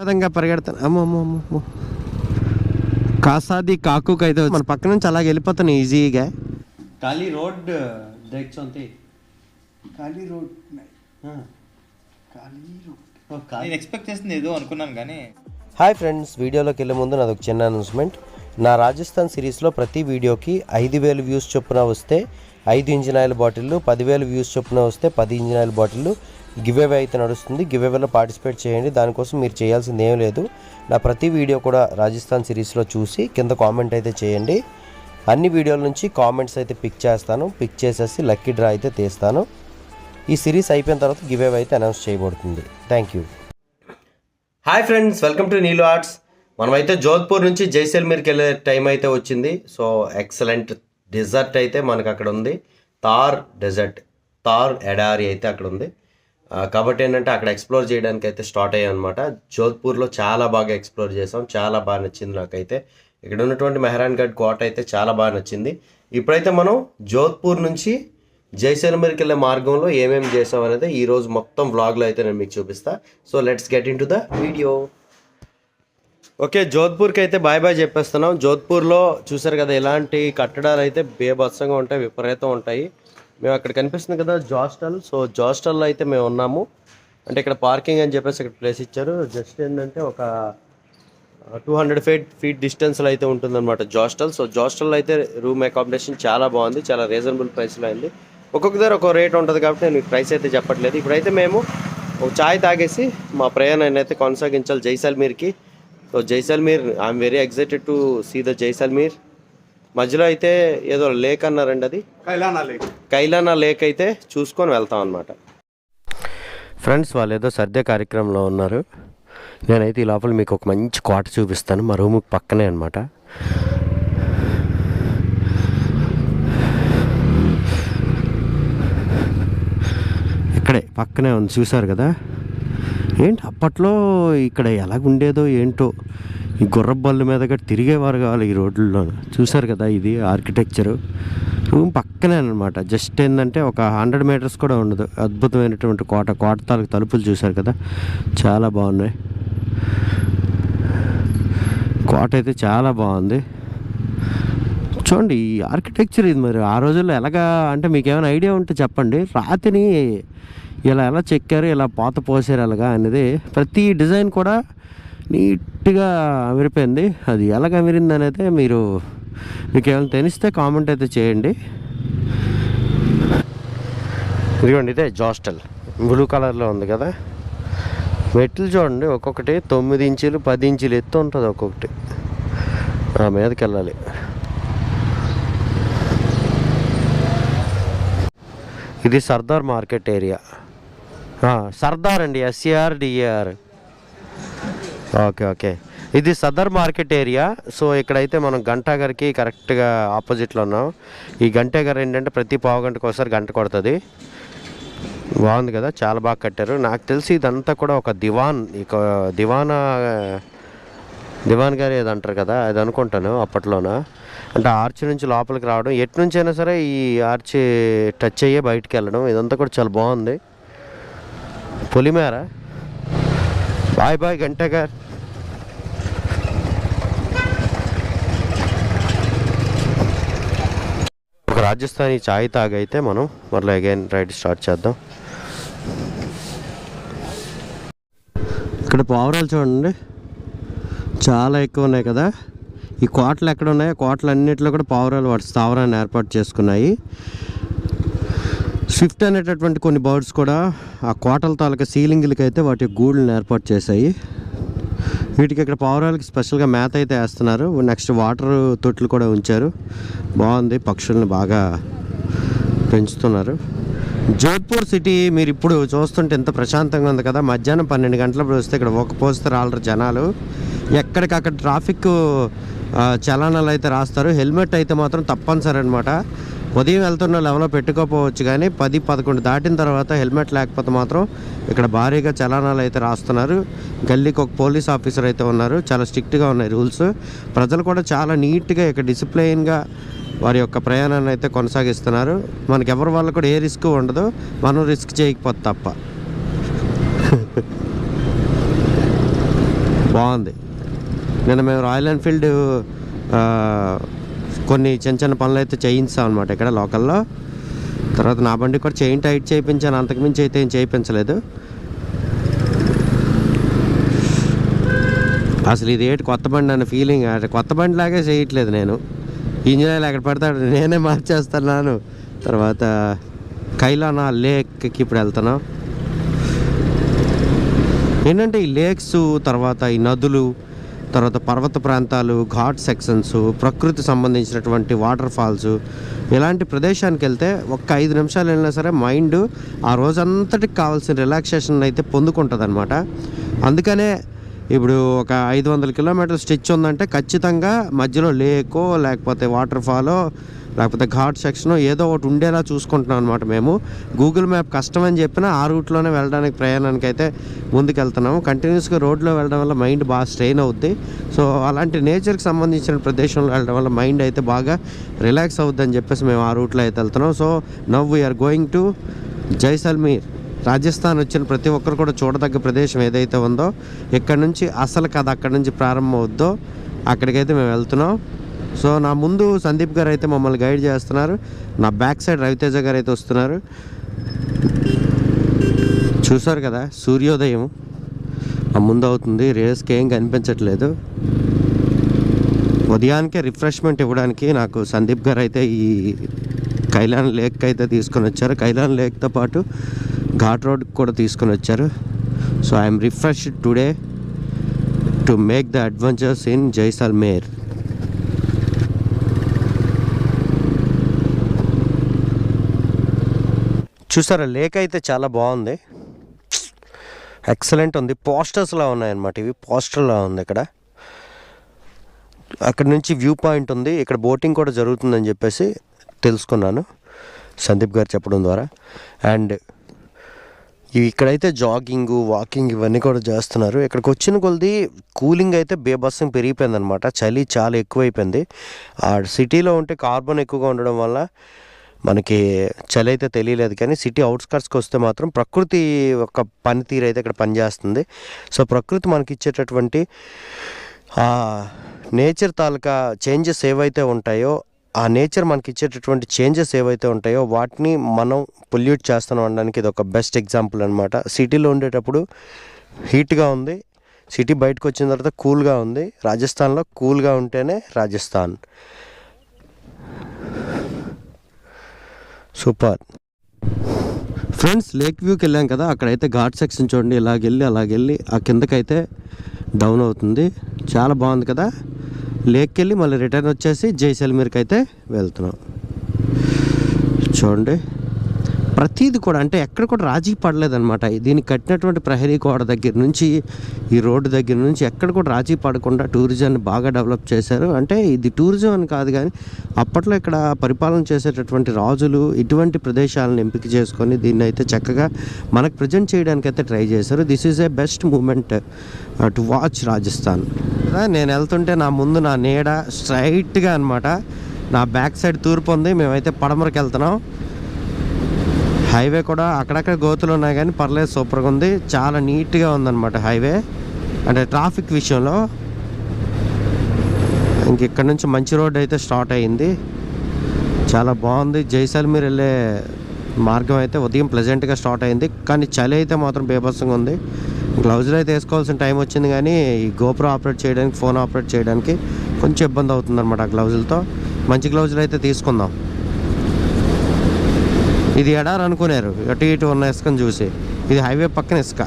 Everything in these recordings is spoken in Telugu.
ప్రమాదంగా పరిగెడతాను. అమ్మో అమ్మో అమ్మో కాసాది కాకు అయితే మన పక్క నుంచి అలాగే వెళ్ళిపోతాను ఈజీగా. ఖాళీ రోడ్ దేక్చోంతి ఖాళీ రోడ్ ఖాళీ రోడ్. ఎక్స్పెక్ట్ చేసింది ఏదో అనుకున్నాను కానీ హాయ్ ఫ్రెండ్స్ వీడియోలోకి వెళ్ళే ముందు నాది ఒక చిన్న అనౌన్స్మెంట్ నా రాజస్థాన్ సిరీస్లో ప్రతి వీడియోకి ఐదు వేలు వ్యూస్ చొప్పున వస్తే ఐదు ఇంజిన్ ఆయిల్ బాటిళ్ళు పదివేలు వ్యూస్ చొప్పున వస్తే పది ఇంజిన్ ఆయిల్ బాటిళ్ళు గివ్ అవే అయితే నడుస్తుంది. గివ్ అవేలో పార్టిసిపేట్ చేయండి. దానికోసం మీరు చేయాల్సింది ఏం లేదు. నా ప్రతి వీడియో కూడా రాజస్థాన్ సిరీస్లో చూసి కింద కామెంట్ అయితే చేయండి. అన్ని వీడియోల నుంచి కామెంట్స్ అయితే పిక్ చేస్తాను. పిక్ చేసేసి లక్కీ డ్రా అయితే తీస్తాను. ఈ సిరీస్ అయిపోయిన తర్వాత గివ్ అవే అయితే అనౌన్స్ చేయబడుతుంది. Thank you. Hi friends welcome to Neelu arts. మనమైతే జోధ్పూర్ నుంచి జైసల్మీర్కి వెళ్ళే టైం అయితే వచ్చింది. సో ఎక్సలెంట్ డెజర్ట్ అయితే మనకు అక్కడ ఉంది. తార్ డెజర్ట్ తార్ ఎడారి అయితే అక్కడ ఉంది. కాబట్టి ఏంటంటే అక్కడ ఎక్స్ప్లోర్ చేయడానికి అయితే స్టార్ట్ అయ్యాం అనమాట జోధ్పూర్లో చాలా బాగా ఎక్స్ప్లోర్ చేసాం చాలా బాగా నచ్చింది నాకైతే. ఇక్కడ ఉన్నటువంటి మెహరాన్గఢ్ కోట అయితే చాలా బాగా నచ్చింది. ఇప్పుడైతే మనం జోధ్పూర్ నుంచి జైసల్మర్కి వెళ్ళే మార్గంలో ఏమేమి చేసాం అనేది ఈ రోజు మొత్తం వ్లాగ్లో అయితే నేను మీకు చూపిస్తా. So let's get in to the video. Okay జోధ్పూర్కి అయితే బాయ్ బాయ్ చెప్పేస్తున్నాం. జోధ్పూర్లో చూసారు కదా ఇలాంటి కట్టడాలు అయితే బేభత్సంగా ఉంటాయి విపరీతం ఉంటాయి. మేము అక్కడ కనిపిస్తుంది కదా జాస్టల్ సో జాస్టల్లో అయితే మేము ఉన్నాము. అంటే ఇక్కడ పార్కింగ్ అని చెప్పేసి ఇక్కడ ప్లేస్ ఇచ్చారు. జస్ట్ ఏంటంటే ఒక టూ హండ్రెడ్ ఫీట్ ఫీట్ డిస్టెన్స్లో అయితే ఉంటుందన్నమాట జాస్టల్ సో జాస్టల్లో అయితే రూమ్ అకామిడేషన్ చాలా బాగుంది. చాలా రీజనబుల్ ప్రైస్లో అయింది. ఒక్కొక్క దగ్గర ఒక రేట్ ఉంటుంది కాబట్టి నేను ప్రైస్ అయితే చెప్పట్లేదు. ఇప్పుడైతే మేము ఒక చాయ్ తాగేసి మా ప్రయాణాన్ని అయితే కొనసాగించాలి జైసల్మీర్కి. So Jaisalmer I'm very excited to see the Jaisalmer. మధ్యలో అయితే ఏదో లేక్ అన్నారండి అది? కైలానా లేక్. కైలానా లేక్ అయితే చూసుకొని వెళ్తాం అనమాట ఫ్రెండ్స్ వాళ్ళు ఏదో సర్దే కార్యక్రమంలో ఉన్నారు. నేనైతే ఈ లోపల మీకు ఒక మంచి కోట చూపిస్తాను. మా రూమ్ పక్కనే అనమాట ఇక్కడే పక్కనే ఉంది. చూసారు కదా? ఏంటి అప్పట్లో ఇక్కడ ఎలాగుండేదో ఏంటో? ఈ గుర్రపు బళ్ళ మీద కూడా తిరిగేవారు కావాలి ఈ రోడ్లలో చూసారు కదా ఇది ఆర్కిటెక్చరు. రూమ్ పక్కనే అనమాట జస్ట్ ఏంటంటే ఒక హండ్రెడ్ మీటర్స్ కూడా ఉండదు. అద్భుతమైనటువంటి కోట కోట తాలూకు తలుపులు చూసారు కదా. చాలా బాగున్నాయి. కోట అయితే చాలా బాగుంది. చూడండి ఈ ఆర్కిటెక్చర్ ఇది మరి ఆ రోజుల్లో ఎలాగా అంటే మీకు ఏమైనా ఐడియా ఉంటే చెప్పండి. రాతిని ఇలా ఎలా చెక్కారు ఇలా పాత పోసారు ఎలాగా అనేది ప్రతి డిజైన్ కూడా నీట్గా అమిరిపోయింది. అది ఎలాగ అమిరింది అనేది మీరు మీకు ఏమైనా తెలిస్తే కామెంట్ అయితే చేయండి. ఇదిగోండి ఇదే జాస్టల్. బ్లూ కలర్లో ఉంది కదా. మెట్లు చూడండి ఒక్కొక్కటి తొమ్మిది ఇంచులు పది ఇంచులు ఎత్తు ఉంటుంది ఒక్కొక్కటి. ఆ మీదకి వెళ్ళాలి ఇది సర్దార్ మార్కెట్ ఏరియా. సర్దార్ అండి ఎస్ఏఆర్ డిఏఆర్ ఓకే ఓకే. ఇది సదర్ మార్కెట్ ఏరియా. సో ఇక్కడైతే మనం గంటా గారికి కరెక్ట్గా ఆపోజిట్లో ఉన్నాం. ఈ గంటాగర్ ఏంటంటే ప్రతి పావు గంటకు ఒకసారి గంట కొడుతుంది. బాగుంది కదా చాలా బాగా కట్టారు. నాకు తెలిసి ఇదంతా కూడా ఒక దివాన్ ఇక దివానా దివాన్ గారు ఏది అంటారు కదా అది అనుకుంటాను అప్పట్లోన. అంటే ఆర్చ్ నుంచి లోపలికి రావడం ఎటు నుంచి అయినా సరే ఈ ఆర్చ్ టచ్ అయ్యే బయటికి వెళ్ళడం ఇదంతా కూడా చాలా బాగుంది. పొలిమేర? బాయ్ బాయ్ గంట గారు ఒక రాజస్థానీ చాయ్ తాగైతే మనం మరలా అగైన్ రైడ్ స్టార్ట్ చేద్దాం. ఇక్కడ పావురాలు చూడండి. చాలా ఎక్కువ ఉన్నాయి కదా. ఈ కోటలు ఎక్కడ ఉన్నాయో కోటలు అన్నింటిలో కూడా పావురాలు వాటి స్థావరాన్ని ఏర్పాటు చేసుకున్నాయి. స్విఫ్ట్ అనేటటువంటి కొన్ని బర్డ్స్ కూడా ఆ కోటల తాలూకా సీలింగ్లకి అయితే వాటి గూళ్ళని ఏర్పాటు చేశాయి. వీటికి ఇక్కడ పావురాలకి స్పెషల్గా మేత అయితే వేస్తున్నారు. నెక్స్ట్ వాటర్ తొట్లు కూడా ఉంచారు. బాగుంది. పక్షుల్ని బాగా పెంచుతున్నారు. జోధ్పూర్ సిటీ మీరు ఇప్పుడు చూస్తుంటే ఎంత ప్రశాంతంగా ఉంది కదా. మధ్యాహ్నం పన్నెండు గంటలప్పుడు వస్తే ఇక్కడ ఒక పోస్తే రాలరు జనాలు. ఎక్కడికక్కడ ట్రాఫిక్ చలానాలు అయితే రాస్తారు. హెల్మెట్ అయితే మాత్రం తప్పనిసరి అనమాట ఉదయం వెళ్తున్న లెవెల్లో పెట్టుకోకపోవచ్చు కానీ పది పదకొండు దాటిన తర్వాత హెల్మెట్ లేకపోతే మాత్రం ఇక్కడ భారీగా చలానాలు అయితే రాస్తున్నారు. గల్లీకి ఒక పోలీస్ ఆఫీసర్ అయితే ఉన్నారు. చాలా స్ట్రిక్ట్గా ఉన్నాయి రూల్స్. ప్రజలు కూడా చాలా నీట్గా ఇక్కడ డిసిప్లైన్గా వారి యొక్క ప్రయాణాన్ని అయితే కొనసాగిస్తున్నారు. మనకి ఎవరి వల్ల కూడా ఏ రిస్క్ ఉండదు. మనం రిస్క్ చేయకపోతే తప్ప. బాగుంది. నిన్న మేము రాయల్ ఎన్ఫీల్డ్ కొన్ని చిన్న చిన్న పనులు అయితే చేయించాం అనమాట ఇక్కడ లోకల్లో. తర్వాత నా బండి కూడా చైన్ టైట్ చేయించాను. అంతకుమించి అయితే ఏం చేయించలేదు. అసలు ఇది ఏంటి కొత్త బండి అన్న ఫీలింగ్ అంటే కొత్త బండి లాగే చేయట్లేదు నేను. ఇంజనీర్లు ఎక్కడ పడతాడు నేనే మార్చేస్తున్నాను. తర్వాత కైలానా లేక్కి ఇప్పుడు వెళ్తున్నాం. ఏంటంటే ఈ లేక్స్ తర్వాత ఈ నదులు తర్వాత పర్వత ప్రాంతాలు ఘాట్ సెక్షన్స్ ప్రకృతి సంబంధించినటువంటి వాటర్ ఫాల్స్ ఇలాంటి ప్రదేశానికి వెళ్తే ఒక్క ఐదు నిమిషాలు వెళ్ళినా సరే మైండ్ ఆ రోజంతటికి కావాల్సిన రిలాక్సేషన్ అయితే పొందుకుంటుంది అనమాట అందుకనే ఇప్పుడు ఒక ఐదు వందల కిలోమీటర్ స్టిచ్ ఉందంటే ఖచ్చితంగా మధ్యలో లేకో లేకపోతే వాటర్ ఫాలో లేకపోతే ఘాట్ సెక్షన్ ఏదో ఒకటి ఉండేలా చూసుకుంటున్నాం అనమాట మేము. గూగుల్ మ్యాప్ కష్టం అని చెప్పినా ఆ రూట్లోనే వెళ్ళడానికి ప్రయాణానికి అయితే ముందుకెళ్తున్నాము. కంటిన్యూస్గా రోడ్లో వెళ్ళడం వల్ల మైండ్ బాగా స్ట్రెయిన్ అవుద్ది. సో అలాంటి నేచర్కి సంబంధించిన ప్రదేశంలో వెళ్ళడం వల్ల మైండ్ అయితే బాగా రిలాక్స్ అవుద్ది అని చెప్పేసి మేము ఆ రూట్లో అయితే వెళ్తున్నాం. So now we're going to Jaisalmer. Rajasthan వచ్చిన ప్రతి ఒక్కరు కూడా చూడదగ్గ ప్రదేశం ఏదైతే ఉందో ఇక్కడ నుంచి అసలు కథ అక్కడ నుంచి ప్రారంభం అవుద్దో అక్కడికైతే మేము వెళ్తున్నాం. సో నా ముందు సందీప్ గారు అయితే మమ్మల్ని గైడ్ చేస్తున్నారు. నా బ్యాక్ సైడ్ రవితేజ గారు అయితే వస్తున్నారు. చూసారు కదా సూర్యోదయం. ఆ ముందు అవుతుంది రేస్కి ఏం కనిపించట్లేదు. ఉదయానికే రిఫ్రెష్మెంట్ ఇవ్వడానికి నాకు సందీప్ గారు అయితే ఈ కైలాన్ లేక్ అయితే తీసుకొని వచ్చారు. కైలాన్ లేక్తో పాటు ఘాట్ రోడ్ కూడా తీసుకొని వచ్చారు. So I'm refreshed today to make the adventures in Jaisalmer. చూసారా లేక్ అయితే చాలా బాగుంది. ఎక్సలెంట్ ఉంది. పోస్టర్స్లా ఉన్నాయన్నమాట ఇవి. పోస్టర్లా ఉంది ఇక్కడ. అక్కడ నుంచి వ్యూ పాయింట్ ఉంది. ఇక్కడ బోటింగ్ కూడా జరుగుతుందని చెప్పేసి తెలుసుకున్నాను. సందీప్ గారు చెప్పడం ద్వారా. అండ్ ఇక్కడైతే జాగింగ్ వాకింగ్ ఇవన్నీ కూడా చేస్తున్నారు. ఇక్కడికి వచ్చిన కొలది కూలింగ్ అయితే బేబస్సం పెరిగిపోయిందనమాట చలి చాలా ఎక్కువైపోయింది. ఆ సిటీలో ఉంటే కార్బన్ ఎక్కువగా ఉండడం వల్ల మనకి చలి అయితే తెలియలేదు కానీ సిటీ అవుట్స్కట్స్కి వస్తే మాత్రం ప్రకృతి ఒక పనితీరు అయితే ఇక్కడ పనిచేస్తుంది. సో ప్రకృతి మనకి ఇచ్చేటటువంటి నేచర్ తాలూకా చేంజెస్ ఏవైతే ఉంటాయో ఆ నేచర్ మనకి ఇచ్చేటటువంటి చేంజెస్ ఏవైతే ఉంటాయో వాటిని మనం పొల్యూట్ చేస్తాం అనడానికి ఇది ఒక బెస్ట్ ఎగ్జాంపుల్ అనమాట సిటీలో ఉండేటప్పుడు హీట్గా ఉంది. సిటీ బయటకు వచ్చిన తర్వాత కూల్గా ఉంది. రాజస్థాన్లో కూల్గా ఉంటేనే రాజస్థాన్. సూపర్. ఫ్రెండ్స్ లేక్ వ్యూకి వెళ్ళాం కదా అక్కడైతే ఘాట్ సెక్షన్ చూడండి ఇలాగెళ్ళి అలాగెళ్ళి ఆ కిందకైతే డౌన్ అవుతుంది. చాలా బాగుంది కదా. లేక్కి వెళ్ళి మళ్ళీ రిటర్న్ వచ్చేసి జైసల్మీర్కి అయితే వెళ్తున్నాం. చూడండి. ప్రతీది కూడా అంటే ఎక్కడ కూడా రాజీ పడలేదనమాట దీన్ని కట్టినటువంటి ప్రహరీ గోడ దగ్గర నుంచి ఈ రోడ్డు దగ్గర నుంచి ఎక్కడ కూడా రాజీ పడకుండా టూరిజాన్ని బాగా డెవలప్ చేశారు. అంటే ఇది టూరిజం అని కాదు కానీ అప్పట్లో ఇక్కడ పరిపాలన చేసేటటువంటి రాజులు ఇటువంటి ప్రదేశాలను ఎంపిక చేసుకొని దీన్ని అయితే చక్కగా మనకు ప్రజెంట్ చేయడానికి అయితే ట్రై చేశారు. This is a best moment to watch Rajasthan. నేను వెళ్తుంటే నా ముందు నా నీడ స్ట్రైట్గా అనమాట నా బ్యాక్ సైడ్ తూర్పు ఉంది. మేమైతే పడమరకు వెళ్తున్నాం. హైవే కూడా అక్కడక్కడ గోతులు ఉన్నాయి కానీ పర్లేదు సూపర్గా ఉంది. చాలా నీట్గా ఉందన్నమాట హైవే. అంటే ట్రాఫిక్ విషయంలో ఇంక ఇక్కడ నుంచి మంచి రోడ్ అయితే స్టార్ట్ అయ్యింది. చాలా బాగుంది. జైసల్మీర్ వెళ్ళే మార్గం అయితే ఉదయం ప్లెజెంట్గా స్టార్ట్ అయింది కానీ చలి అయితే మాత్రం బేభత్సంగా ఉంది. గ్లౌజులు అయితే వేసుకోవాల్సిన టైం వచ్చింది కానీ ఈ గోపురం ఆపరేట్ చేయడానికి ఫోన్ ఆపరేట్ చేయడానికి కొంచెం ఇబ్బంది అవుతుందన్నమాట ఆ గ్లౌజులతో. మంచి గ్లౌజులు అయితే తీసుకుందాం. ఇది ఎడారి అనుకున్నారు అటు ఇటు ఉన్న ఇసుకని చూసి. ఇది హైవే పక్కన ఇసుక.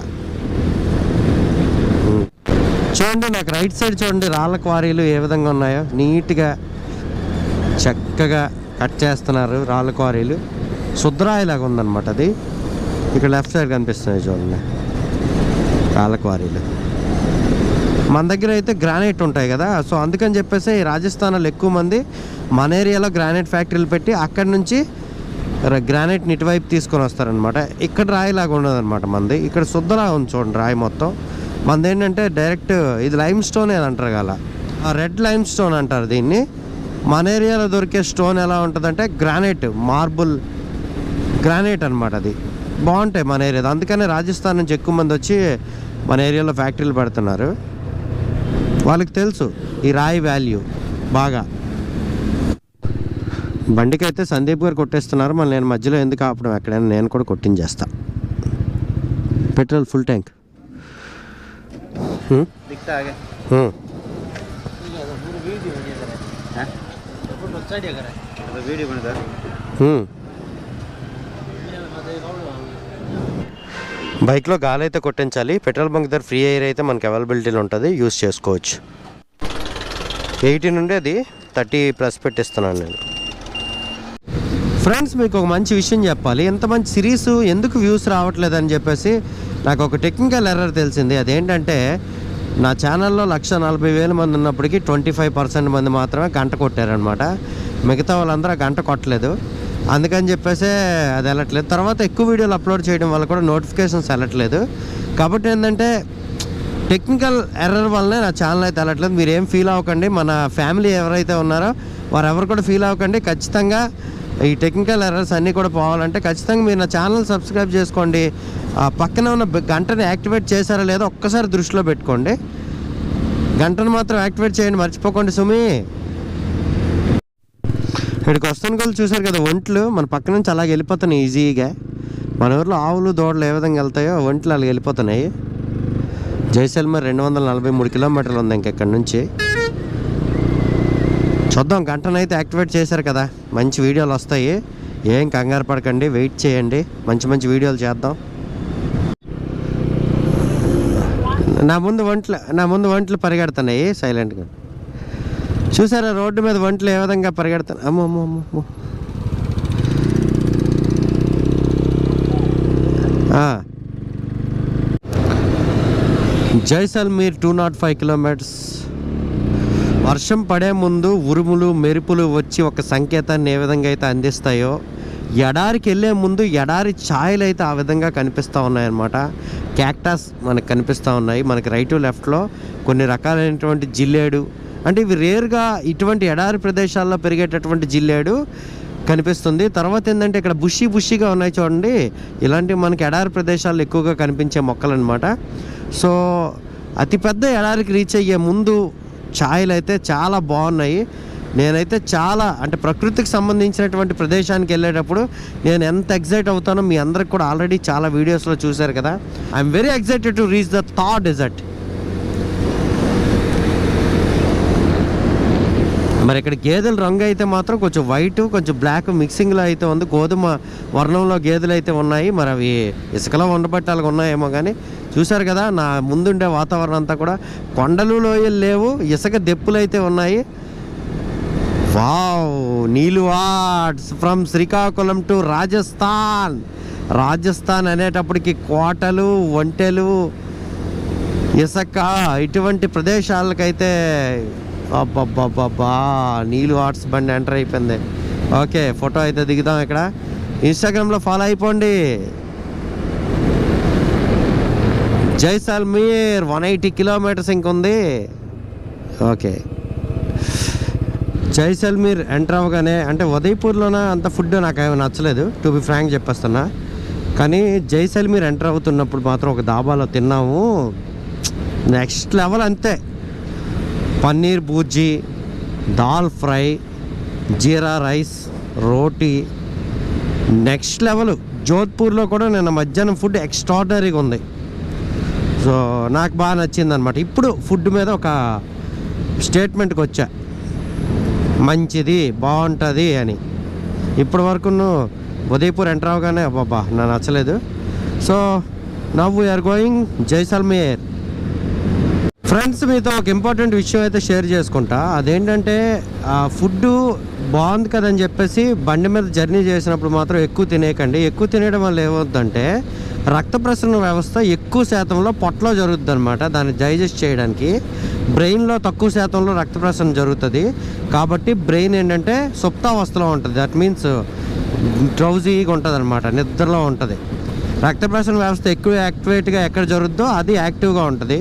చూడండి నాకు రైట్ సైడ్ చూడండి రాళ్ళ క్వారీలు ఏ విధంగా ఉన్నాయో. నీట్గా చక్కగా కట్ చేస్తున్నారు రాళ్ళ క్వారీలు శుద్రాయిలాగా ఉందన్నమాట అది. ఇక్కడ లెఫ్ట్ సైడ్ కనిపిస్తున్నాయి చూడండి. రాళ్ళ క్వారీలు మన దగ్గర అయితే గ్రానైట్ ఉంటాయి కదా. సో అందుకని చెప్పేసి ఈ రాజస్థాన్లో ఎక్కువ మంది మన ఏరియాలో గ్రానైట్ ఫ్యాక్టరీలు పెట్టి అక్కడి నుంచి గ్రానైట్ నిటి ఇటువైపు తీసుకొని వస్తారనమాట ఇక్కడ రాయిలాగా ఉండదు అనమాట మనది ఇక్కడ శుద్ధలా ఉంది చూడండి రాయి మొత్తం. మంది ఏంటంటే డైరెక్ట్ ఇది లైమ్ స్టోన్ అని అంటారు కదా. ఆ రెడ్ లైమ్ స్టోన్ అంటారు దీన్ని. మన ఏరియాలో దొరికే స్టోన్ ఎలా ఉంటుందంటే గ్రానైట్ మార్బుల్ గ్రానైట్ అనమాట అది. బాగుంటాయి మన ఏరియా అందుకనే రాజస్థాన్ నుంచి ఎక్కువ మంది వచ్చి మన ఏరియాలో ఫ్యాక్టరీలు పెడుతున్నారు. వాళ్ళకి తెలుసు ఈ రాయి వాల్యూ బాగా. బండికి అయితే సందీప్ గారు కొట్టేస్తున్నారు. మళ్ళీ నేను మధ్యలో ఎందుకు ఆపడం ఎక్కడైనా నేను కూడా కొట్టించేస్తా. Petrol full tank. బైక్లో గాలి అయితే కొట్టించాలి. పెట్రోల్ బంక్ దగ్గర ఫ్రీ ఎయిర్ అయితే మనకి అవైలబిలిటీలు ఉంటుంది. యూస్ చేసుకోవచ్చు. ఎయిటీ నుండి అది థర్టీ ప్లస్ పెట్టిస్తున్నాను నేను. ఫ్రెండ్స్ మీకు ఒక మంచి విషయం చెప్పాలి. ఎంత మంచి సిరీస్ ఎందుకు వ్యూస్ రావట్లేదు అని చెప్పేసి నాకు ఒక టెక్నికల్ ఎర్రర్ తెలిసింది. అదేంటంటే నా ఛానల్లో లక్ష నలభై వేల మంది ఉన్నప్పటికీ ట్వంటీ ఫైవ్ పర్సెంట్ మంది మాత్రమే గంట కొట్టారనమాట మిగతా వాళ్ళందరూ గంట కొట్టలేదు. అందుకని చెప్పేసి అది వెళ్ళట్లేదు. తర్వాత ఎక్కువ వీడియోలు అప్లోడ్ చేయడం వల్ల కూడా నోటిఫికేషన్స్ వెళ్ళట్లేదు. కాబట్టి ఏంటంటే టెక్నికల్ ఎర్రర్ వల్లనే నా ఛానల్ అయితే వెళ్ళట్లేదు. మీరు ఏం ఫీల్ అవ్వకండి. మన ఫ్యామిలీ ఎవరైతే ఉన్నారో వారు ఎవరు కూడా ఫీల్ అవ్వకండి. ఖచ్చితంగా ఈ టెక్నికల్ ఎర్రర్స్ అన్నీ కూడా పోవాలంటే ఖచ్చితంగా మీరు నా ఛానల్ సబ్స్క్రైబ్ చేసుకోండి. ఆ పక్కన ఉన్న గంటని యాక్టివేట్ చేశారా లేదో ఒక్కసారి దృష్టిలో పెట్టుకోండి. గంటను మాత్రం యాక్టివేట్ చేయండి మర్చిపోకండి సుమి. ఇక్కడికి వస్తాను కూడా చూశారు కదా ఒంట్లు మన పక్క నుంచి అలాగ వెళ్ళిపోతున్నాయి ఈజీగా. మన ఊర్లో ఆవులు దూడలు ఏ విధంగా వెళ్తాయో ఒంట్లు అలాగే వెళ్ళిపోతున్నాయి. జైసల్మర్ రెండు వందల నలభై మూడు కిలోమీటర్లు ఉంది ఇంకెక్కడి నుంచి. చూద్దాం. గంటనైతే యాక్టివేట్ చేశారు కదా. మంచి వీడియోలు వస్తాయి. ఏం కంగారు పడకండి. వెయిట్ చేయండి. మంచి మంచి వీడియోలు చేద్దాం. నా ముందు వంటలు నా ముందు వంటలు పరిగెడుతున్నాయి. సైలెంట్గా. చూసారా? రోడ్డు మీద వంటలు ఏ విధంగా పరిగెడుతున్నాయి అమ్మో అమ్మో అమ్మో అమ్మో. Jaisalmer two nought five kilometres. వర్షం పడే ముందు ఉరుములు మెరుపులు వచ్చి ఒక సంకేతాన్ని ఏ విధంగా అయితే అందిస్తాయో ఎడారికి వెళ్ళే ముందు ఎడారి ఛాయలు అయితే ఆ విధంగా కనిపిస్తూ ఉన్నాయన్నమాట. క్యాక్టాస్ మనకు కనిపిస్తూ ఉన్నాయి. మనకి రైట్ లెఫ్ట్లో కొన్ని రకాలైనటువంటి జిల్లేడు అంటే ఇవి రేర్గా ఇటువంటి ఎడారి ప్రదేశాల్లో పెరిగేటటువంటి జిల్లేడు కనిపిస్తుంది. తర్వాత ఏంటంటే ఇక్కడ బుషి బుషిగా ఉన్నాయి చూడండి. ఇలాంటివి మనకి ఎడారి ప్రదేశాల్లో ఎక్కువగా కనిపించే మొక్కలు అనమాట సో అతిపెద్ద ఎడారికి రీచ్ అయ్యే ముందు ఛాయలు అయితే చాలా బాగున్నాయి. నేనైతే చాలా అంటే ప్రకృతికి సంబంధించినటువంటి ప్రదేశానికి వెళ్ళేటప్పుడు నేను ఎంత ఎగ్జైట్ అవుతానో మీ అందరికి కూడా ఆల్రెడీ చాలా వీడియోస్లో చూశారు కదా. I'm very excited to reach the the desert మరి ఇక్కడ గేదెల రంగు అయితే మాత్రం కొంచెం వైట్ కొంచెం బ్లాక్ మిక్సింగ్లో అయితే ఉంది. గోధుమ వర్ణంలో గేదెలు అయితే ఉన్నాయి. మరి అవి ఇసుకలో ఉండబట్టాలుగా ఉన్నాయేమో కానీ చూశారు కదా నా ముందుండే వాతావరణం అంతా కూడా కొండలు లోయలు లేవు ఇసుక దెప్పులు అయితే ఉన్నాయి. Wow! Neelu arts from Srikakulam to Rajasthan. Rajasthan అనేటప్పటికి కోటలు ఒంటెలు ఇసుక ఇటువంటి ప్రదేశాలకైతే అబ్బబ్బబ్బబ్బా. నీళ్ళు హాట్స్ బండి ఎంటర్ అయిపోయింది. ఓకే ఫోటో అయితే దిగుదాం ఇక్కడ. ఇన్స్టాగ్రామ్లో ఫాలో అయిపోండి. జైసాల్మీర్ వన్ ఎయిటీ కిలోమీటర్స్ ఇంకుంది. ఓకే. జైసల్మీర్ ఎంటర్ అవ్వగానే అంటే ఉదయపూర్లోన? అంత ఫుడ్ నాకు నచ్చలేదు. టు బి ఫ్రాంక్ చెప్పేస్తున్నా. కానీ జైసల్మీర్ ఎంటర్ అవుతున్నప్పుడు మాత్రం ఒక దాబాలో తిన్నాము. నెక్స్ట్ లెవెల్ అంతే. Paneer bhurji dal fry jeera rice roti. Next level జోధ్పూర్లో కూడా నిన్న మధ్యాహ్నం ఫుడ్ ఎక్స్ట్రాడనరీగా ఉంది. సో నాకు బాగా నచ్చింది అనమాట ఇప్పుడు ఫుడ్ మీద ఒక స్టేట్మెంట్కి వచ్చా. మంచిది బాగుంటుంది అని. ఇప్పటి వరకు ఉదయపూర్ ఎంటర్ అవగానే అబ్బాబా నా నచ్చలేదు. So now we're going Jaisalmer friends మీతో ఒక ఇంపార్టెంట్ విషయం అయితే షేర్ చేసుకుంటా. అదేంటంటే ఆ ఫుడ్ బాగుంది కదని చెప్పేసి బండి మీద జర్నీ చేసినప్పుడు మాత్రం ఎక్కువ తినేయకండి. ఎక్కువ తినేయడం వల్ల ఏమవుతుందంటే రక్త ప్రసరణ వ్యవస్థ ఎక్కువ శాతంలో పొట్టలో జరుగుతుంది అనమాట దాన్ని డైజెస్ట్ చేయడానికి. బ్రెయిన్లో తక్కువ శాతంలో రక్త ప్రసరణ జరుగుతుంది. కాబట్టి బ్రెయిన్ ఏంటంటే సుప్తావస్థలో ఉంటుంది. దట్ మీన్స్ డ్రౌజీగా ఉంటుంది అనమాట నిద్రలో ఉంటుంది. రక్త ప్రసరణ వ్యవస్థ ఎక్కువ యాక్టివేట్గా ఎక్కడ జరుగుద్దో అది యాక్టివ్గా ఉంటుంది.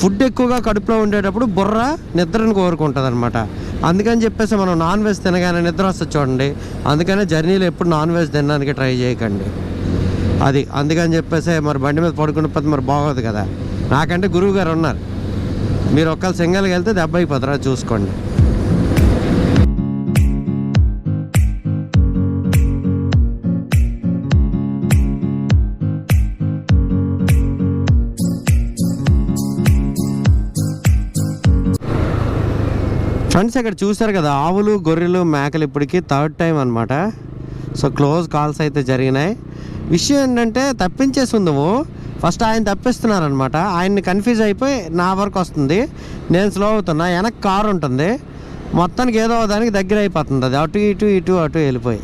ఫుడ్ ఎక్కువగా కడుపులో ఉండేటప్పుడు బుర్ర నిద్రను కోరుకుంటుంది అనమాట అందుకని చెప్పేసి మనం నాన్ వెజ్ తినగానే నిద్ర వస్తుంది చూడండి. అందుకనే జర్నీలో ఎప్పుడు నాన్ వెజ్ తినడానికి ట్రై చేయకండి. అది అందుకని చెప్పేసి మరి బండి మీద పడుకునే పది మరి బాగోదు కదా. నాకంటే గురువు గారు ఉన్నారు. మీరు ఒక్కరు సింగల్కి వెళ్తే దెబ్బ అయిపోతారా చూసుకోండి. ఫ్రెండ్స్ ఇక్కడ చూశారు కదా ఆవులు గొర్రెలు మేకలు ఇప్పటికీ థర్డ్ టైం అనమాట సో క్లోజ్ కాల్స్ అయితే జరిగినాయి. విషయం ఏంటంటే తప్పించేసి ఉందము ఫస్ట్ ఆయన తప్పిస్తున్నారనమాట ఆయన్ని కన్ఫ్యూజ్ అయిపోయి నా వరకు వస్తుంది. నేను స్లో అవుతున్నా వెనక్కి కారు ఉంటుంది. మొత్తానికి ఏదో దానికి దగ్గర అయిపోతుంది అది. అటు ఇటు ఇటు అటు వెళ్ళిపోయి.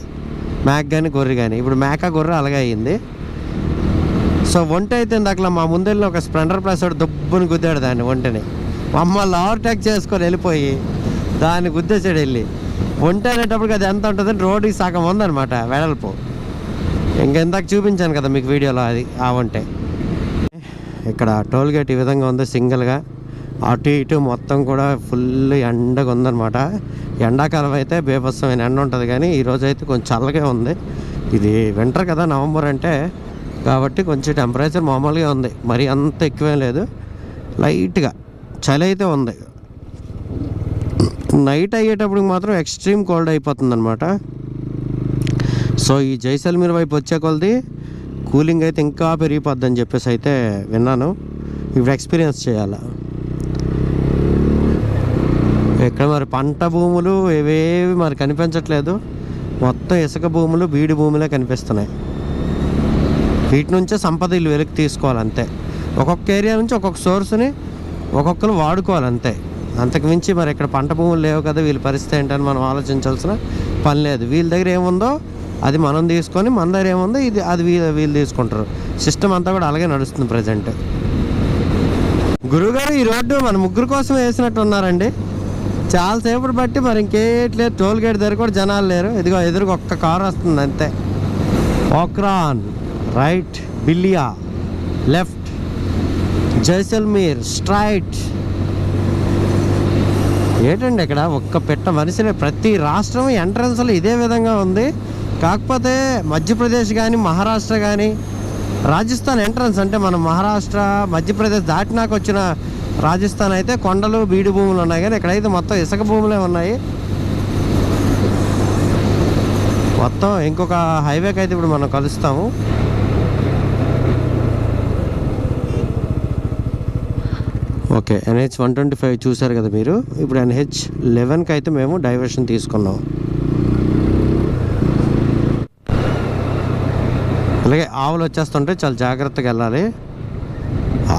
మేక కానీ గొర్రె కానీ ఇప్పుడు మేక గొర్రె అలాగే అయ్యింది సో ఒంట అయితే ఇందాక మా ముందెళ్ళి ఒక స్ప్లెండర్ ప్లస్ దుబ్బుని గుద్దాడు దాన్ని ఒంటని. మమ్మల్ని ఓవర్టేక్ చేసుకొని వెళ్ళిపోయి దాన్ని గుద్దేసాడు వెళ్ళి. వంట అనేటప్పటికి అది ఎంత ఉంటుంది రోడ్డుకి సగం ఉందన్నమాట వెడల్పు. ఇంకెందాక చూపించాను కదా మీకు వీడియోలో అది ఆ వంటే ఇక్కడ టోల్ గేట్ ఈ విధంగా ఉంది సింగిల్గా. అటు ఇటు మొత్తం కూడా ఫుల్ ఎండగా ఉందన్నమాట. ఎండాకాలం అయితే బేభత్సమైన ఎండ ఉంటుంది కానీ ఈరోజు అయితే కొంచెం చల్లగా ఉంది. ఇది వింటర్ కదా నవంబర్ అంటే. కాబట్టి కొంచెం టెంపరేచర్ మామూలుగా ఉంది. మరి అంత ఎక్కువేం లేదు. లైట్గా చలి అయితే ఉంది. నైట్ అయ్యేటప్పుడు మాత్రం ఎక్స్ట్రీమ్ కోల్డ్ అయిపోతుంది అనమాట సో ఈ జైసల్మీర్ వైపు వచ్చే కొలది కూలింగ్ అయితే ఇంకా పెరిగిపోద్ది అని చెప్పేసి అయితే విన్నాను. ఇప్పుడు ఎక్స్పీరియన్స్ చేయాలి. ఇక్కడ మరి పంట భూములు ఇవేవి మరి కనిపించట్లేదు. మొత్తం ఇసుక భూములు బీడి భూములే కనిపిస్తున్నాయి. వీటి నుంచే సంపద ఇల్లు వెలికి తీసుకోవాలి అంతే ఒక్కొక్క ఏరియా నుంచి ఒక్కొక్క సోర్స్ని ఒక్కొక్కరు వాడుకోవాలి అంతకుమించి అంతకు మించి మరి ఇక్కడ పంట భూములు లేవు కదా వీళ్ళ పరిస్థితి ఏంటని మనం ఆలోచించాల్సిన పని లేదు. వీళ్ళ దగ్గర ఏముందో అది మనం తీసుకొని మన దగ్గర ఏముందో ఇది అది వీళ్ళు వీళ్ళు తీసుకుంటారు. సిస్టమ్ అంతా కూడా అలాగే నడుస్తుంది ప్రజెంట్ గురుగారు ఈ రోడ్డు మన ముగ్గురు కోసం వేసినట్టు ఉన్నారండి. చాలాసేపటి బట్టి మరి ఇంకేట్లేదు టోల్ గేట్ దగ్గర కూడా జనాలు లేరు. ఇదిగో ఎదురుగా ఒక్క కారు వస్తుంది అంతే. Pokhran right Bilia left Jaisalmer straight ఏంటండి ఇక్కడ? ఒక్క పెట్ట మనిషిని ప్రతి రాష్ట్రం ఎంట్రన్స్లో ఇదే విధంగా ఉంది. కాకపోతే మధ్యప్రదేశ్ కానీ మహారాష్ట్ర కానీ రాజస్థాన్ ఎంట్రన్స్ అంటే మనం మహారాష్ట్ర మధ్యప్రదేశ్ దాటినాక వచ్చిన రాజస్థాన్ అయితే కొండలు బీడు భూములు ఉన్నాయి. కానీ ఇక్కడైతే మొత్తం ఇసుక భూములే ఉన్నాయి. మొత్తం ఇంకొక హైవేకి అయితే ఇప్పుడు మనం కలుస్తాము. Okay NH one twenty five చూసారు కదా మీరు? ఇప్పుడు ఎన్హెచ్ లెవెన్కి అయితే మేము డైవర్షన్ తీసుకున్నాం. అలాగే ఆవులు వచ్చేస్తుంటే చాలా జాగ్రత్తగా వెళ్ళాలి.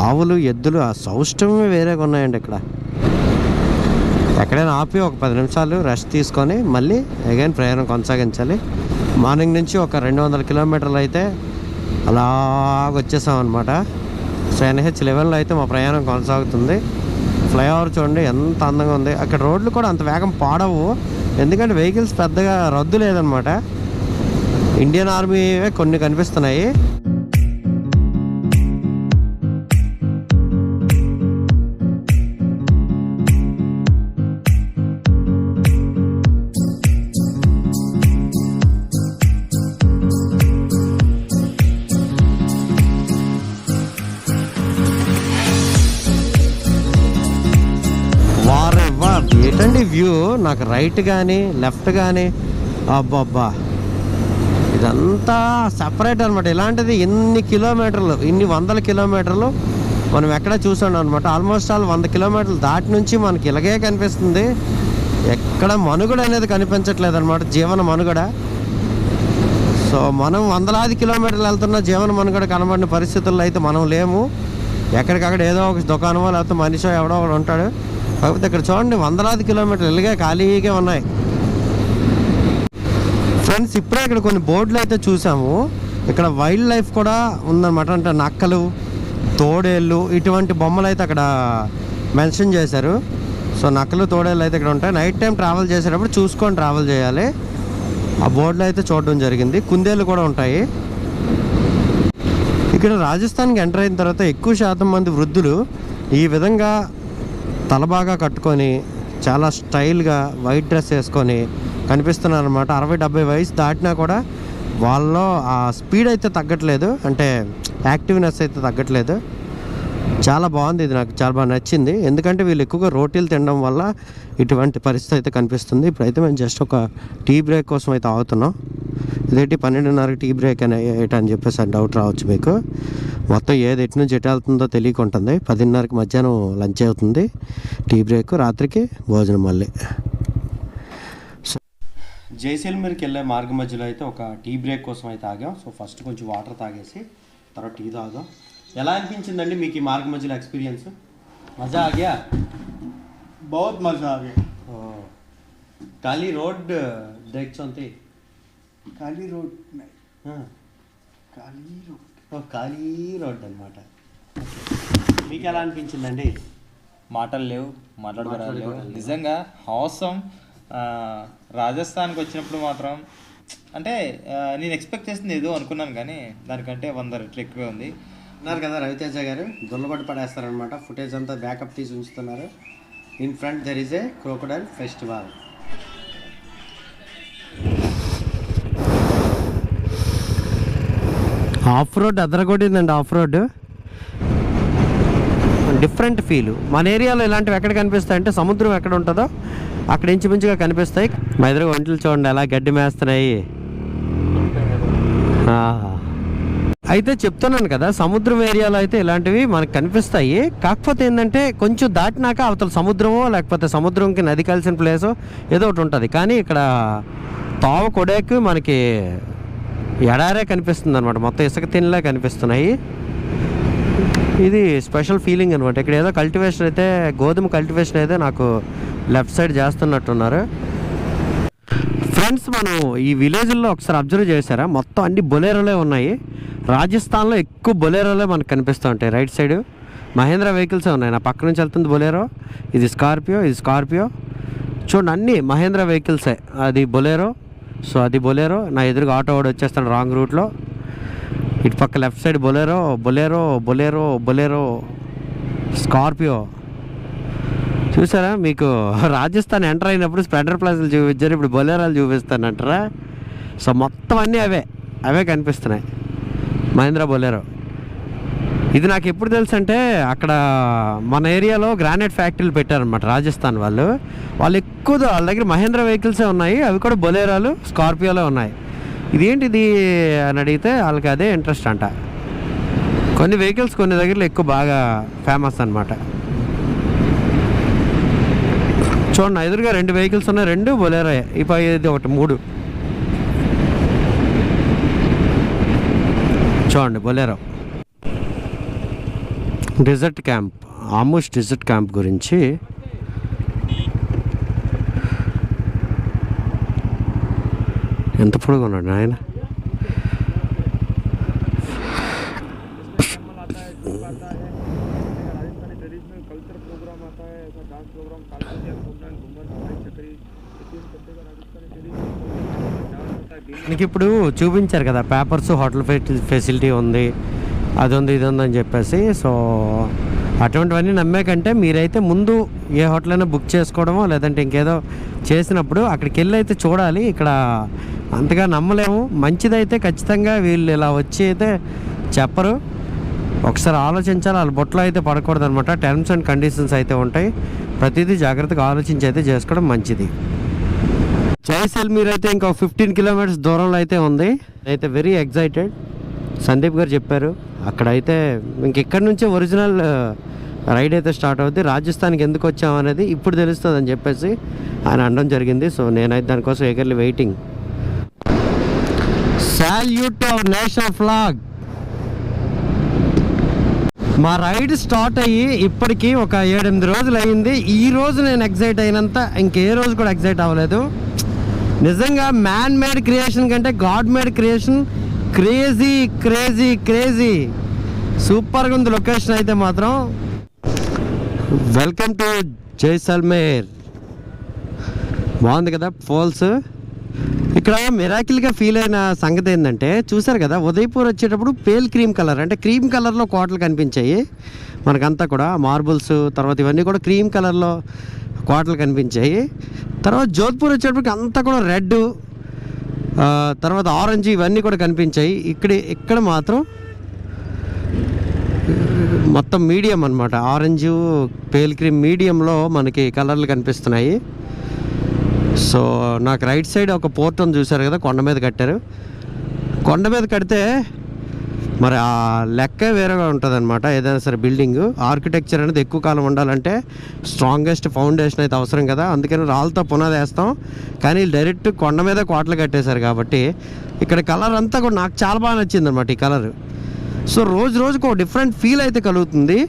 ఆవులు ఎద్దులు ఆ సౌష్టమే వేరేగా ఉన్నాయండి ఇక్కడ. ఎక్కడైనా ఆపి ఒక పది నిమిషాలు రెస్ట్ తీసుకొని మళ్ళీ అగైన్ ప్రయాణం కొనసాగించాలి. మార్నింగ్ నుంచి ఒక రెండు వందల కిలోమీటర్లు అయితే అలా వచ్చేసాం అనమాట సో ఎన్హెచ్ లెవెన్లో అయితే మా ప్రయాణం కొనసాగుతుంది. ఫ్లైఓవర్ చూడండి ఎంత అందంగా ఉంది. అక్కడ రోడ్లు కూడా అంత వేగం పాడవు. ఎందుకంటే వెహికల్స్ పెద్దగా రద్దు లేదనమాట. ఇండియన్ ఆర్మీ కొన్ని కనిపిస్తున్నాయి. నాకు రైట్ కానీ లెఫ్ట్ కానీ అబ్బబ్బా. ఇదంతా సపరేట్ అనమాట ఇలాంటిది ఎన్ని కిలోమీటర్లు ఇన్ని వందల కిలోమీటర్లు మనం ఎక్కడ చూసాం అనమాట ఆల్మోస్ట్ ఆల్ వంద కిలోమీటర్లు దాటి నుంచి మనకి ఇలాగే కనిపిస్తుంది. ఎక్కడ మనుగడ అనేది కనిపించట్లేదు అనమాట జీవన మనుగడ. సో మనం వందలాది కిలోమీటర్లు వెళ్తున్న జీవన మనుగడ కనబడిన పరిస్థితుల్లో అయితే మనం లేము. ఎక్కడికక్కడ ఏదో ఒక దుకాణమో లేకపోతే మనిషో ఎవడో ఒకడు ఉంటాడు. కాకపోతే ఇక్కడ చూడండి వందలాది కిలోమీటర్లు ఇలాగే ఖాళీగా ఉన్నాయి. ఫ్రెండ్స్ ఇప్పుడే ఇక్కడ కొన్ని బోర్డులు అయితే చూసాము. ఇక్కడ వైల్డ్ లైఫ్ కూడా ఉందన్నమాట. అంటే నక్కలు తోడేళ్ళు ఇటువంటి బొమ్మలు అయితే అక్కడ మెన్షన్ చేశారు. సో నక్కలు తోడేళ్ళు అయితే ఇక్కడ ఉంటాయి. నైట్ టైం ట్రావెల్ చేసేటప్పుడు చూసుకొని ట్రావెల్ చేయాలి. ఆ బోర్డులో అయితే చూడడం జరిగింది. కుందేళ్ళు కూడా ఉంటాయి. ఇక్కడ రాజస్థాన్కి ఎంటర్ అయిన తర్వాత ఎక్కువ శాతం మంది వృద్ధులు ఈ విధంగా తల బాగా కట్టుకొని చాలా స్టైల్గా వైట్ డ్రెస్ వేసుకొని కనిపిస్తున్నారు అనమాట అరవై డెబ్బై వయసు దాటినా కూడా వాళ్ళలో ఆ స్పీడ్ అయితే తగ్గట్లేదు. అంటే యాక్టివ్నెస్ అయితే తగ్గట్లేదు. చాలా బాగుంది ఇది నాకు చాలా బాగా నచ్చింది. ఎందుకంటే వీళ్ళు ఎక్కువగా రోటీలు తినడం వల్ల ఇటువంటి పరిస్థితి అయితే కనిపిస్తుంది. ఇప్పుడైతే మేము జస్ట్ ఒక టీ బ్రేక్ కోసం అయితే ఆగుతున్నాం. ఇదేంటి పన్నెండున్నర టీ బ్రేక్ అని ఏట అని చెప్పేసి డౌట్ రావచ్చు మీకు. మొత్తం ఏది ఎటు నుంచి ఎటు వెళ్తుందో తెలియకుంటుంది పదిన్నరకి మధ్యాహ్నం లంచ్ అవుతుంది. టీ బ్రేక్ రాత్రికి భోజనం మళ్ళీ. జైసల్మీర్కి వెళ్ళే మార్గ మధ్యలో అయితే ఒక టీ బ్రేక్ కోసం అయితే ఆగాం. సో ఫస్ట్ కొంచెం వాటర్ తాగేసి తర్వాత టీ తాగాం ఎలా అనిపించిందండి మీకు ఈ మార్గ మధ్యలో ఎక్స్పీరియన్స్? మజా ఆగా बहुत మజా ఆగా. गया రోడ్ रोड అంతే ఖాళీ రోడ్ ఖాళీ రోడ్. ఖాళీ రోడ్ అనమాట మీకు ఎలా అనిపించిందండి? మాటలు లేవు మాట్లాడుకోవడం నిజంగా అవసరం రాజస్థాన్కి వచ్చినప్పుడు మాత్రం అంటే నేను ఎక్స్పెక్ట్ చేసింది ఏదో అనుకున్నాను కానీ దానికంటే వంద రెట్లు ఎక్కువే ఉంది. అన్నారు కదా రవితేజ గారు దొల్లబడి పడేస్తారనమాట ఫుటేజ్ అంతా బ్యాకప్ తీసి ఉంచుతున్నారు. In front there is a crocodile festival off road అదరగొట్టిందండి off road. Different feel మన ఏరియాలో ఇలాంటివి ఎక్కడ కనిపిస్తాయి అంటే సముద్రం ఎక్కడ ఉంటుందో అక్కడ ఇంచుమించుగా కనిపిస్తాయి. మా ఎదురు ఒంటలు చూడండి ఎలా గడ్డి మేస్తున్నాయి. అయితే చెప్తున్నాను కదా సముద్రం ఏరియాలో అయితే ఇలాంటివి మనకు కనిపిస్తాయి. కాకపోతే ఏంటంటే కొంచెం దాటినాక అవతల సముద్రమో లేకపోతే సముద్రంకి నది కలిసిన ప్లేసో ఏదో ఒకటి ఉంటుంది. కానీ ఇక్కడ తావ కొడేకు మనకి ఎడారే కనిపిస్తుంది అనమాట మొత్తం ఇసుక తినలే కనిపిస్తున్నాయి. ఇది స్పెషల్ ఫీలింగ్ అనమాట ఇక్కడ ఏదో కల్టివేషన్ అయితే గోధుమ కల్టివేషన్ అయితే నాకు లెఫ్ట్ సైడ్ చేస్తున్నట్టున్నారు. ఫ్రెండ్స్ మనం ఈ విలేజ్లో ఒకసారి అబ్జర్వ్ చేశారా? మొత్తం అన్ని బొలేరోలే ఉన్నాయి. రాజస్థాన్లో ఎక్కువ బొలేరోలే మనకు కనిపిస్తూ ఉంటాయి. రైట్ సైడ్ మహేంద్ర వెహికల్సే ఉన్నాయి. నా పక్క నుంచి వెళ్తుంది బొలేరో. ఇది స్కార్పియో ఇది స్కార్పియో చూడండి అన్ని మహేంద్ర వెహికల్సే అది బొలేరో. సో అది బొలేరో నా ఎదురుగా ఆటో వాడు వచ్చేస్తాడు రాంగ్ రూట్లో. ఇటు పక్క left side Bolero Bolero Bolero Bolero Scorpio చూసారా? మీకు రాజస్థాన్ ఎంటర్ అయినప్పుడు స్ప్లెండర్ ప్లస్లు చూపించారు ఇప్పుడు బొలేరాలు చూపిస్తానంటారా? సో మొత్తం అన్నీ అవే అవే కనిపిస్తున్నాయి. మహేంద్ర బొలేరో ఇది నాకు ఎప్పుడు తెలుసు అంటే అక్కడ మన ఏరియాలో గ్రానైట్ ఫ్యాక్టరీలు పెట్టారనమాట రాజస్థాన్ వాళ్ళు. వాళ్ళు ఎక్కువ వాళ్ళ దగ్గర మహేంద్ర వెహికల్సే ఉన్నాయి అవి కూడా బొలేరాలు స్కార్పియోలో ఉన్నాయి. ఇదేంటిది అని అడిగితే వాళ్ళకి అదే ఇంట్రెస్ట్ అంట. కొన్ని వెహికల్స్ కొన్ని దగ్గరలో ఎక్కువ బాగా ఫేమస్ అనమాట చూడండి ఎదురుగా రెండు వెహికల్స్ ఉన్నాయి రెండు బొలేరో ఇప్పుడు ఇది ఒకటి మూడు. చూడండి Bolero. Desert camp almost desert camp గురించి ఎంత పొడుగు ఉన్నాడు ఆయన మనకి ఇప్పుడు చూపించారు కదా పేపర్స్ హోటల్ ఫెసిలిటీ ఉంది. అది ఉంది ఇది ఉంది అని చెప్పేసి సో అటువంటివన్నీ నమ్మే కంటే మీరైతే ముందు ఏ హోటల్ అయినా బుక్ చేసుకోవడమో లేదంటే ఇంకేదో చేసినప్పుడు అక్కడికి వెళ్ళి అయితే చూడాలి. ఇక్కడ అంతగా నమ్మలేము. మంచిదైతే ఖచ్చితంగా వీళ్ళు ఇలా వచ్చి అయితే చెప్పరు. ఒకసారి ఆలోచించాలి. వాళ్ళ బొట్లో అయితే పడకూడదు అనమాట టర్మ్స్ అండ్ కండిషన్స్ అయితే ఉంటాయి. ప్రతిదీ జాగ్రత్తగా ఆలోచించి అయితే చేసుకోవడం మంచిది. జైసల్మీర్ అయితే ఇంకా ఫిఫ్టీన్ కిలోమీటర్స్ దూరంలో అయితే ఉంది. అయితే వెరీ ఎగ్జైటెడ్ సందీప్ గారు చెప్పారు. అక్కడైతే ఇంకెక్కడి నుంచే ఒరిజినల్ రైడ్ అయితే స్టార్ట్ అవుద్ది. రాజస్థాన్కి ఎందుకు వచ్చాం అనేది ఇప్పుడు తెలుస్తుంది అని చెప్పేసి ఆయన అనడం జరిగింది. సో నేనైతే దానికోసం eagerly waiting salute our national flag మా రైడ్ స్టార్ట్ అయ్యి ఇప్పటికీ ఒక ఏడెనిమిది రోజులు అయ్యింది. ఈ రోజు నేను ఎగ్జైట్ అయినంత ఇంకే రోజు కూడా ఎగ్జైట్ అవ్వలేదు. నిజంగా మ్యాన్ మేడ్ క్రియేషన్ కంటే God made creation crazy crazy crazy. సూపర్గా ఉంది లొకేషన్ అయితే మాత్రం. వెల్కమ్ టు జైసల్మేర్ బాగుంది కదా ఫాల్స్? ఇక్కడ మిరాకిల్గా ఫీల్ అయిన సంగతి ఏంటంటే చూసారు కదా ఉదయపూర్ వచ్చేటప్పుడు పేల్ క్రీమ్ కలర్ అంటే క్రీమ్ కలర్లో కోటలు కనిపించాయి. మనకంతా కూడా మార్బుల్స్ తర్వాత ఇవన్నీ కూడా క్రీమ్ కలర్లో కోటలు కనిపించాయి. తర్వాత జోధ్పూర్ వచ్చేటప్పటికి అంతా కూడా రెడ్ తర్వాత ఆరెంజ్ ఇవన్నీ కూడా కనిపించాయి. ఇక్కడ ఇక్కడ మాత్రం మొత్తం మీడియం అనమాట ఆరెంజ్ పేల్ క్రీమ్ మీడియంలో మనకి కలర్లు కనిపిస్తున్నాయి. సో నాకు రైట్ సైడ్ ఒక పోర్ట్ చూశారు కదా కొండ మీద కట్టారు. కొండ మీద కడితే మరి ఆ లెక్క వేరేగా ఉంటుంది అనమాట ఏదైనా సరే బిల్డింగ్ ఆర్కిటెక్చర్ అనేది ఎక్కువ కాలం ఉండాలంటే స్ట్రాంగెస్ట్ ఫౌండేషన్ అయితే అవసరం కదా. అందుకని రాళ్ళతో పునాది వేస్తాం. కానీ డైరెక్ట్ కొండ మీద కోటలు కట్టేశారు కాబట్టి ఇక్కడ కలర్ అంతా కూడా నాకు చాలా బాగా నచ్చింది అనమాట ఈ కలర్ సో రోజు రోజుకు ఒక డిఫరెంట్ ఫీల్ అయితే కలుగుతుంది.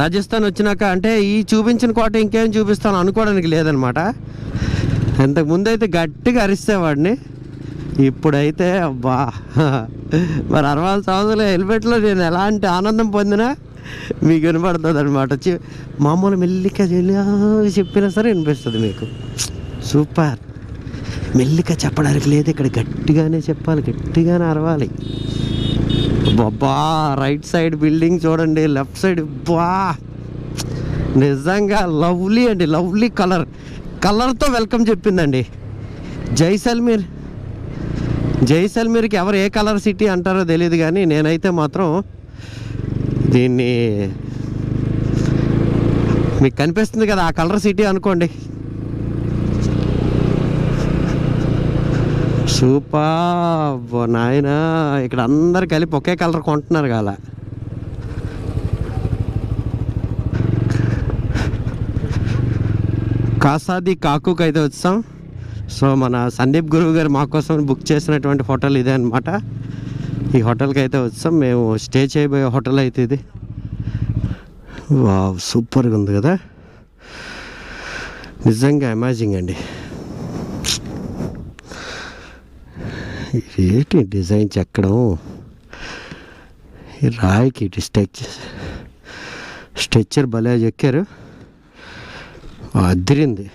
రాజస్థాన్ వచ్చినాక అంటే ఈ చూపించిన కోట ఇంకేం చూపిస్తాను అనుకోవడానికి లేదనమాట ఇంతకు ముందైతే అయితే గట్టిగా అరిస్తేవాడిని ఇప్పుడైతే అబ్బా. మరి అరవై సంవత్సరాల హెల్మెట్లో నేను ఎలాంటి ఆనందం పొందినా మీకు వినపడుతుంది అనమాట మామూలు మెల్లిక చెప్పినా సరే వినిపిస్తుంది మీకు. సూపర్. మెల్లిక చెప్పడానికి లేదు ఇక్కడ గట్టిగానే చెప్పాలి గట్టిగానే అరవాలి. బాబా రైట్ సైడ్ బిల్డింగ్ చూడండి లెఫ్ట్ సైడ్ బా. నిజంగా లవ్లీ అండి లవ్లీ కలర్. కలర్తో వెల్కమ్ చెప్పిందండి. జైసల్మీర్ జైసల్మీర్కి ఎవరు ఏ కలర్ సిటీ అంటారో తెలియదు కానీ నేనైతే మాత్రం దీన్ని మీకు కనిపిస్తుంది కదా ఆ కలర్ సిటీ అనుకోండి. సూపర్ నాయన ఇక్కడ అందరు కలిపి ఒకే కలర్ కొంటున్నారు కదా. కాసాది కాకుకైతే వచ్చాం. సో మన సందీప్ గురువు గారు మా కోసం బుక్ చేసినటువంటి హోటల్ ఇదే అనమాట ఈ హోటల్కి అయితే వచ్చాం. మేము స్టే చేయబోయే హోటల్ అయితే ఇది. వావ్ సూపర్గా ఉంది కదా. నిజంగా అమేజింగ్ అండి. ఏంటి డిజైన్ చెక్కడం? ఈ రాయికి ఇటు స్ట్రెచ్ స్ట్రెచ్చర్ భలే చెక్కారు. అదిరింది.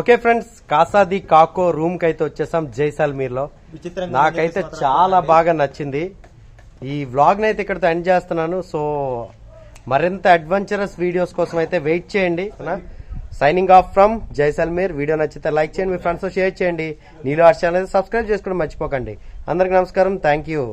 ఓకే ఫ్రెండ్స్ కాసాది కాకో రూమ్కి అయితే వచ్చేసాం జైసాల్మీర్లో విచిత్రంగా నాకైతే చాలా బాగా నచ్చింది. ఈ వ్లాగ్ని అయితే ఇక్కడితో ఎండ్ చేస్తున్నాను. సో మరింత అడ్వెంచరస్ వీడియోస్ కోసం అయితే వెయిట్ చేయండి. Signing off from Jaisalmer. Video నచ్చితే లైక్ చేయండి మీ ఫ్రెండ్స్ షేర్ చేయండి. నీలో ఆర్ట్ ఛానల్ సబ్స్క్రైబ్ చేసుకోవడం మర్చిపోకండి. అందరికి నమస్కారం. Thank you